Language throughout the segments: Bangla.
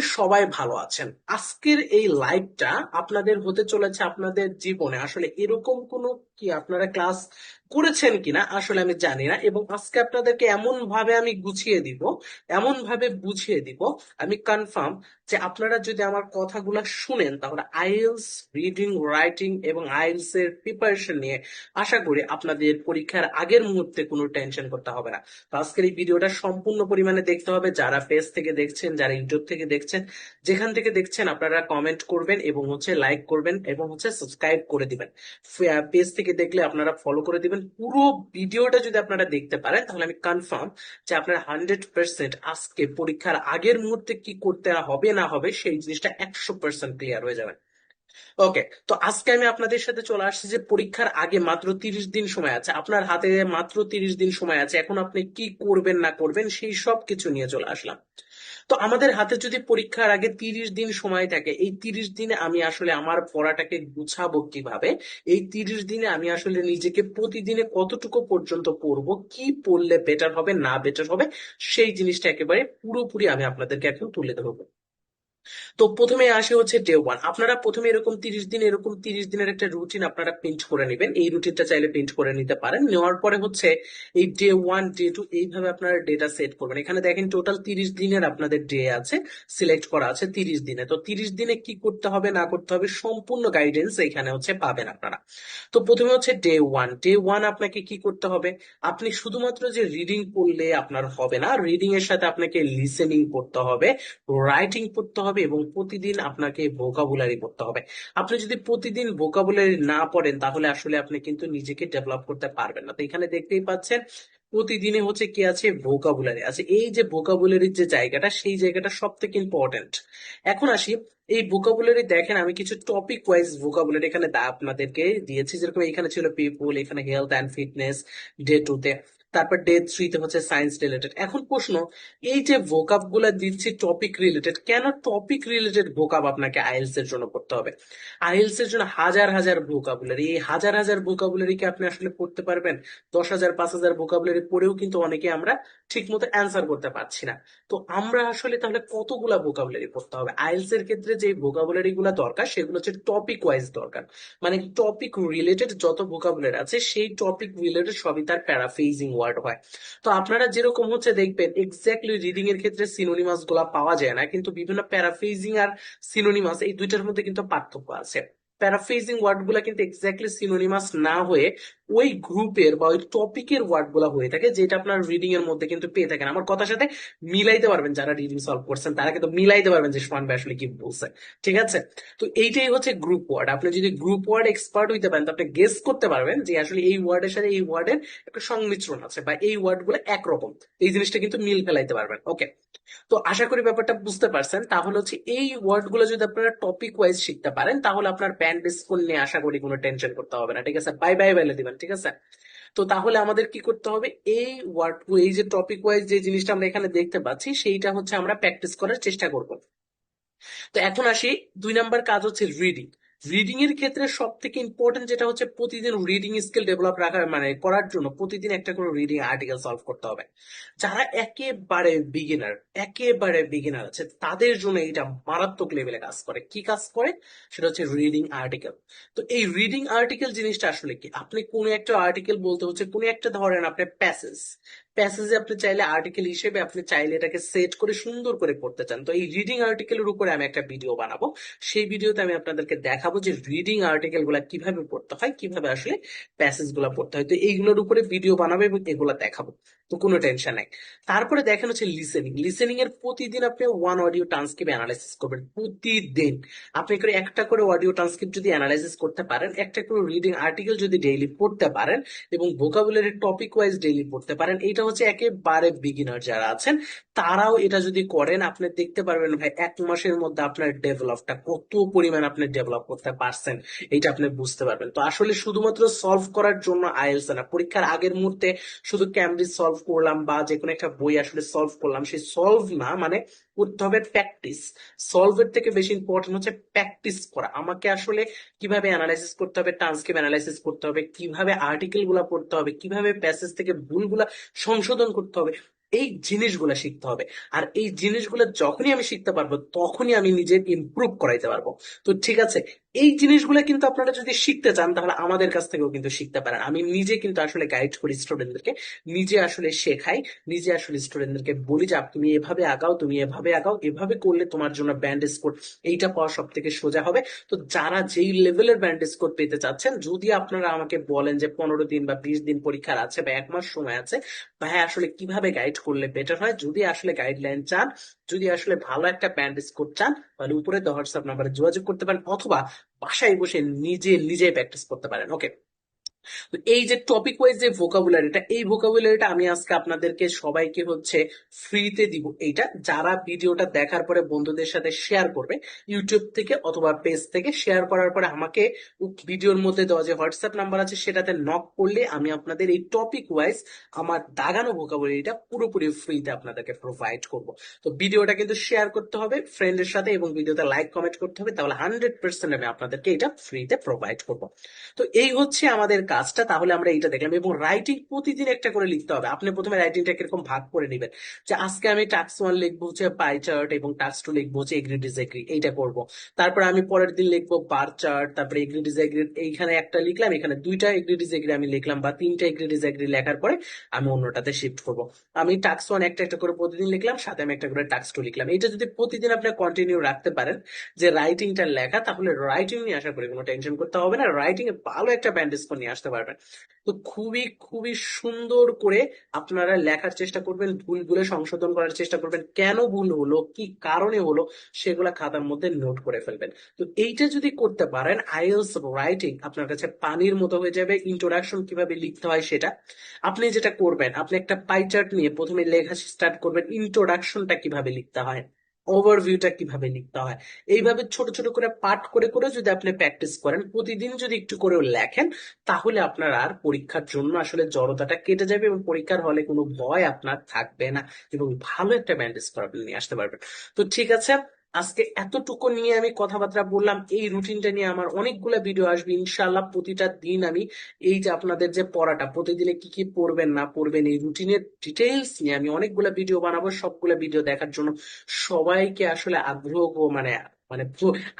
সবাই ভালো আছেন। আজকের এই লাইভটা আপনাদের হতে চলেছে আপনাদের জীবনে। আসলে এরকম কোন কি আপনারা ক্লাস করেছেন কিনা আসলে আমি জানি না এবং আজকে আপনাদেরকে এমন ভাবে আমি গুছিয়ে দিব এমন ভাবে বুঝিয়ে দিব। আমি কনফার্ম যে আপনারা যদি আমার কথাগুলো শুনেন, তাহলে আইএলস রিডিং রাইটিং এবং আইএলস এর প্রিপারেশন নিয়ে আশা করি আপনাদের পরীক্ষার আগের মুহূর্তে কোনো টেনশন করতে হবে না। তো আজকের এই ভিডিওটা সম্পূর্ণ পরিমাণে দেখতে হবে। যারা পেজ থেকে দেখছেন, যারা ইউটিউব থেকে দেখছেন, যেখান থেকে দেখছেন, আপনারা কমেন্ট করবেন এবং হচ্ছে লাইক করবেন এবং হচ্ছে সাবস্ক্রাইব করে দিবেন। পেজ থেকে দেখলে আপনারা ফলো করে দিবেন। পুরো ভিডিওটা যদি আপনারা দেখতে পারেন, তাহলে আমি কনফার্ম যে আপনারা হান্ড্রেড পার্সেন্ট আজকে পরীক্ষার আগের মুহূর্তে কি করতে হবে, না হবে, সেই জিনিসটা একশো পার্সেন্ট ক্লিয়ার হয়ে যাবে। ওকে তো আজকে আমি আপনাদের সাথে চলে আসছি যে পরীক্ষার আগে মাত্র তিরিশ দিন সময় আছে। আপনার হাতে মাত্র তিরিশ দিন সময় আছে, এখন আপনি কি করবেন, না করবেন, সেই সব কিছু নিয়ে চলে আসলাম। তো আমাদের হাতে যদি পরীক্ষার আগে তিরিশ দিন সময় থাকে, এই তিরিশ দিনে আমি আসলে আমার পড়াটাকে গুছাবো কীভাবে? এই তিরিশ দিনে আমি আসলে নিজেকে প্রতিদিনে কতটুকু পর্যন্ত পড়ব? কি পড়লে বেটার হবে, না বেটার হবে? সেই জিনিসটা একেবারে পুরোপুরি আমি আপনাদেরকে এখন তুলে ধরবো। তো প্রথমে আসে হচ্ছে ডে ওয়ান আপনারা প্রথমে এরকম তিরিশ দিন, এরকম তিরিশ দিনের একটা রুটিন আপনারা প্রিন্ট করে নেবেন। এই রুটিনটা চাইলে প্রিন্ট করে নিতে পারেন। নেওয়ার পরে হচ্ছে এই ডে ওয়ান ডে টু এইভাবে আপনারা ডেটা সেট করবেন। এখানে দেখেন টোটাল তিরিশ দিনের আপনাদের ডে আছে সিলেক্ট করা আছে তিরিশ দিনে। তো তিরিশ দিনে কি করতে হবে, না করতে হবে সম্পূর্ণ গাইডেন্স এখানে হচ্ছে পাবেন আপনারা। তো প্রথমে হচ্ছে ডে ওয়ান ডে ওয়ান আপনাকে কি করতে হবে? আপনি শুধুমাত্র যে রিডিং করলে আপনার হবে না রিডিং এর সাথে আপনাকে লিসেনিং করতে হবে রাইটিং পড়তে হবে এবং প্রতিদিন আপনাকে ভোকাবুলারি পড়তে হবে। আপনি যদি প্রতিদিন ভোকাবুলারি না পড়েন, তাহলে আসলে আপনি কিন্তু নিজেকে ডেভেলপ করতে পারবেন না। তো এখানে দেখতেই পাচ্ছেন, প্রতিদিনে হচ্ছে কি আছে? ভোকাবুলারি আছে। এই যে ভোকাবুলারির যে জায়গাটা, সেই জায়গাটা সব থেকে ইম্পর্টেন্ট এখন আসি, এই ভোকাবুলারি দেখেন, আমি কিছু টপিক ওয়াইজ ভোকাবুলারি এখানে আপনাদেরকে দিয়েছি। যেরকম এখানে ছিল পিপুল এখানে health and fitness day two তে তারপর ডে থ্রিতে হচ্ছে সায়েন্স রিলেটেড এখন প্রশ্ন, এই যে ভোকাবগুলা দিচ্ছি টপিক রিলেটেড কেন টপিক রিলেটেড ভোকাব আপনাকে আইএলস এর জন্য পড়তে হবে? আইএলস এর জন্য হাজার হাজার ভোকাবুলারি এই হাজার হাজার ভোকাবুলারি কি আপনি আসলে পড়তে পারবেন? দশ হাজার, পাঁচ হাজার ভোকাবুলারি পড়েও কিন্তু অনেকে আমরা ঠিক মতো অ্যান্সার করতে পারছি না। তো আমরা আসলে তাহলে কতগুলা ভোকাবুলারি পড়তে হবে? আইএলস এর ক্ষেত্রে যে ভোকাবুলারি গুলা দরকার, সেগুলো হচ্ছে টপিক ওয়াইজ দরকার। মানে টপিক রিলেটেড যত ভোকাবুলারি আছে, সেই টপিক রিলেটেড সবই তার প্যারাফেজিং ওয়ার্ড হয়। তো আপনারা যেরকম হচ্ছে দেখবেন এক্স্যাক্টলি রিডিং এর ক্ষেত্রে সিনোনিমাসগুলা পাওয়া যায় না, কিন্তু বিভিন্ন প্যারাফেজিং আর সিনোনিমাস এই দুইটার মধ্যে কিন্তু পার্থক্য আছে। প্যারাফ্রেজিং ওয়ার্ডগুলা কিন্তু এক্স্যাক্টলি সিনোনিমাস না হয়ে ওই গ্রুপের বা ওই টপিকের ওয়ার্ডগুলা হয়ে থাকে, যেটা আপনার রিডিং এর মধ্যে কিন্তু পেয়ে থাকেন। আমার কথার সাথে মিলাইতে পারবেন যারা রিডিং সলভ করছেন, তারা কিন্তু মিলাইতে পারবেন যে সোহান ভাই আসলে কি বলছে। ঠিক আছে? তো এইটাই হচ্ছে গ্রুপ ওয়ার্ড আপনি যদি গ্রুপ ওয়ার্ড এক্সপার্ট হইতে পারেন, তো আপনি গেস করতে পারবেন যে আসলে এই ওয়ার্ডের সাথে এই ওয়ার্ডের একটা সংমিশ্রণ আছে বা এই ওয়ার্ডগুলো একরকম। এই জিনিসটা কিন্তু মিল ফেলাইতে পারবেন। ওকে তো আশা করি ব্যাপারটা বুঝতে পারছেন। তাহলে হচ্ছে এই ওয়ার্ডগুলো যদি আপনারা টপিক ওয়াইজ শিখতে পারেন, তাহলে আপনার ব্যান্ড স্কুল নিয়ে আশা করি কোনো টেনশন করতে হবে না। ঠিক আছে? বাই বাই বেলে দিবেন ঠিক আছে? তো তাহলে আমাদের কি করতে হবে? এই ওয়ার্ড এই যে টপিক ওয়াইজ যে জিনিসটা আমরা এখানে দেখতে পাচ্ছি, সেইটা হচ্ছে আমরা প্র্যাকটিস করার চেষ্টা করব। তো এখন আসি, দুই নাম্বার কাজ হচ্ছে রিডিং রিডিং এর ক্ষেত্রে সব থেকে ইম্পর্টেন্ট যেটা হচ্ছে প্রতিদিন রিডিং স্কিল ডেভেলপ রাখার মানে করার জন্য প্রতিদিন একটা করে রিডিং আর্টিকেল সলভ করতে হবে। যারা একেবারে বিগিনার একেবারে বিগিনার আছে, তাদের জন্য এটা মারাত্মক লেভেলে কাজ করে। কি কাজ করে? সেটা হচ্ছে রিডিং আর্টিকেল তো এই রিডিং আর্টিকেল জিনিসটা আসলে কি? আপনি কোনো একটা আর্টিকেল বলতে হচ্ছে কোনো একটা ধরেন আপনার প্যাসেজ প্যাসেজে আপনি চাইলে আর্টিকেল হিসেবে আপনি চাইলে এটাকে সেট করে সুন্দর করে পড়তে চান। তো এই রিডিং আর্টিকেলের উপরে আমি একটা ভিডিও বানাবো। সেই ভিডিওতে আমি আপনাদেরকে দেখাবো যে রিডিং আর্টিকেলগুলা কীভাবে পড়তে হয়, কীভাবে আসলে প্যাসেজগুলা পড়তে হয়। তো এইগুলোর উপরে ভিডিও বানাবো এবং এগুলা দেখাবো। তো কোনো টেনশন নাই। তারপরে দেখেন হচ্ছে লিসেনিং লিসেনিং এর প্রতিদিন আপনি ওয়ান অডিও ট্রান্সক্রিপ্ট অ্যানালাইসিস করবেন প্রতিদিন। আপনি করে একটা করে অডিও ট্রান্সক্রিপ্ট যদি অ্যানালাইসিস করতে পারেন, একটা করে রিডিং আর্টিকেল যদি ডেইলি পড়তে পারেন এবং ভোকাবুলারি টপিক ওয়াইজ ডেইলি পড়তে পারেন এটা হচ্ছে একেবারে বিগিনার যারা আছেন, তারাও এটা যদি করেন, আপনি দেখতে পারবেন ভাই, এক মাসের মধ্যে আপনার ডেভেলপটা কত পরিমাণ আপনি ডেভেলপ করতে পারছেন, এটা আপনি বুঝতে পারবেন। তো আসলে শুধুমাত্র সলভ করার জন্য আইএলস না, পরীক্ষার আগের মুহূর্তে শুধু ক্যামব্রিজ সলভ করলাম বা যে কোনো একটা বই আসলে সলভ করলাম, সেই সলভ না মানে করতে হবে প্র্যাকটিস সলভের থেকে বেশি ইম্পর্টেন্ট হচ্ছে প্র্যাকটিস করা। আমাকে আসলে কীভাবে অ্যানালাইসিস করতে হবে ট্রান্সক্রিপ্ট অ্যানালাইসিস করতে হবে, কীভাবে আর্টিকেলগুলা পড়তে হবে, কীভাবে প্যাসেজ থেকে ভুলগুলা সংশোধন করতে হবে। এই জিনিসগুলো শিখতে হবে। আর এই জিনিসগুলো যখনই আমি শিখতে পারব, তখনই আমি নিজের ইম্প্রুভ করাইতে পারব। তো ঠিক আছে এই জিনিসগুলো কিন্তু আপনারা যদি শিখতে চান, তাহলে আমাদের কাছ থেকেও কিন্তু শিখতে পারেন। আমি নিজে কিন্তু আসলে গাইড করি স্টুডেন্টদেরকে নিজে আসলে শেখাই, নিজে আসলে স্টুডেন্টদেরকে বলি যে তুমি এভাবে আঁকাও তুমি এভাবে আগাও, এভাবে করলে তোমার জন্য ব্যান্ড স্কোর এইটা পাওয়া সব থেকে সোজা হবে। তো যারা যেই লেভেলের ব্যান্ড স্কোর পেতে চাচ্ছেন, যদি আপনারা আমাকে বলেন যে, পনেরো দিন বা বিশ দিন পরীক্ষার আছে বা এক মাস সময় আছে ভাই আসলে কীভাবে গাইড করলে বেটার হয়? যদি আসলে গাইডলাইন চান, যদি আসলে ভালো একটা ব্যান্ড স্কোর চান, তাহলে উপরে হোয়াটসঅ্যাপ নাম্বারে যোগাযোগ করতে পারেন, অথবা বাসায় বসে নিজে নিজে প্র্যাকটিস করতে পারেন। ওকে তো এই যে টপিক ওয়াইজ যে ভোকাবুলারিটা এই ভোকাবুলারিটা আমি আজকে আপনাদেরকে সবাইকে হচ্ছে ফ্রিতে দিব। এইটা যারা ভিডিওটা দেখার পরে বন্ধুদের সাথে শেয়ার করবে ইউটিউব থেকে অথবা পেজ থেকে শেয়ার করার পরে আমাকে ভিডিওর মধ্যে দেওয়া যে হোয়াটসঅ্যাপ নাম্বার আছে, সেটাতে নক করলে আমি আপনাদের এই টপিক ওয়াইজ আমার দাগানো ভোকাবুলারিটা পুরোপুরি ফ্রিতে আপনাদেরকে প্রোভাইড করব। তো ভিডিওটা কিন্তু শেয়ার করতে হবে ফ্রেন্ডের সাথে এবং ভিডিওতে লাইক কমেন্ট করতে হবে, তাহলে হান্ড্রেড পার্সেন্ট আমি আপনাদেরকে এটা ফ্রিতে প্রোভাইড করব। তো এই হচ্ছে আমাদের কাজটা, তাহলে আমরা এইটা দেখলাম। এবং রাইটিং প্রতিদিন একটা করে লিখতে হবে। আপনি প্রথমে রাইটিংটা কীরকম ভাগ করে নেবেন। যে আজকে আমি টাক্স ওয়ান লিখব হচ্ছে পাই চার্ট এবং টাক্স টু লিখব হচ্ছে এগ্রি ডিসএগ্রি এইটা করব। তারপর আমি পরের দিন লিখব বার চার্ট তারপরে এগ্রি ডিসএগ্রি এইখানে একটা লিখলাম, এখানে দুইটা এগ্রি ডিসএগ্রি আমি লিখলাম বা তিনটা এগ্রি ডিসএগ্রি লেখার পরে আমি অন্যটাতে শিফট করব। আমি টাক্স ওয়ান একটা একটা করে প্রতিদিন লিখলাম, সাথে আমি একটা করে টাক্স টু লিখলাম। এটা যদি প্রতিদিন আপনি কন্টিনিউ রাখতে পারেন, যে রাইটিংটা লেখা, তাহলে রাইটিং নিয়ে আসার পরে কোনো টেনশন করতে হবে না। রাইটিং এ ভালো একটা ব্যান্ডেজ করে নিয়ে আসতে পারবেন। তো খুবই খুবই সুন্দর করে আপনারা লেখার চেষ্টা করবেন ভুলগুলো সংশোধন করার চেষ্টা করবেন। কেন ভুল হলো? কি কারণে হলো? সেগুলো খাতার মধ্যে নোট করে ফেলবেন। তো এইটা যদি করতে পারেন আইএলস রাইটিং আপনার কাছে পানির মতো হয়ে যাবে। ইন্ট্রোডাকশন কীভাবে লিখতে হয় সেটা। আপনি যেটা করবেন, আপনি একটা পাই চার্ট নিয়ে প্রথমে লেখা স্টার্ট করবেন ইন্ট্রোডাকশনটা কীভাবে লিখতে হয়। ওভারভিউটা কীভাবে লিখতে হয়। এইভাবে ছোট ছোট করে পাঠ করে করে যদি আপনি প্র্যাকটিস করেন, প্রতিদিন যদি একটু করেও লেখেন, তাহলে আপনার আর পরীক্ষার জন্য আসলে জড়তাটা কেটে যাবে এবং পরীক্ষার হলে কোনো ভয় আপনার থাকবে না এবং ভালো একটা ব্যান্ডেজ করে আপনি নিয়ে আসতে পারবেন। তো ঠিক আছে আজকে এতটুকু নিয়ে আমি কথাবার্তা বললাম, এই রুটিনটা নিয়ে আমার অনেকগুলো ভিডিও আসবে ইনশাল্লাহ প্রতিটা দিন আমি এই যে আপনাদের যে পড়াটা, প্রতিদিনে কি কি পড়বেন, না পড়বেন, এই রুটিনের ডিটেলস নিয়ে আমি অনেকগুলো ভিডিও বানাবো, সবগুলো ভিডিও দেখার জন্য সবাইকে আসলে আগ্রহ মানে মানে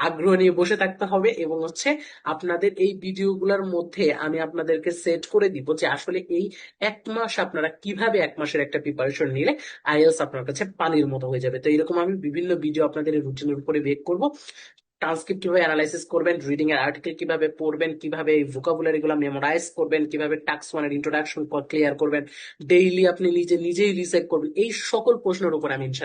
আগ্রহ নিয়ে বসে থাকতে হবে এবং হচ্ছে আপনাদের এই ভিডিওগুলোর মধ্যে আমি আপনাদেরকে সেট করে দিব যে আসলে এই এক মাস আপনারা কীভাবে এক মাসের একটা প্রিপারেশন নিলে আইএলস আপনার কাছে পানির মতো হয়ে যাবে। তো এরকম আমি বিভিন্ন ভিডিও আপনাদের রুটিনের উপরে বেক করব। ট্রান্সক্রিপ্ট কীভাবে অ্যানালাইসিস করবেন রিডিং এর আর্টিকেল কীভাবে পড়বেন, কীভাবে এই ভোকাবুলারি গুলো মেমোরাইজ করবেন, কীভাবে টাক্স ওয়ানের ইন্ট্রোডাকশন ক্লিয়ার করবেন ডেইলি আপনি নিজে নিজেই রিসেট করবেন, এই সকল প্রশ্নের উপর আমি ইনশাল্লাহ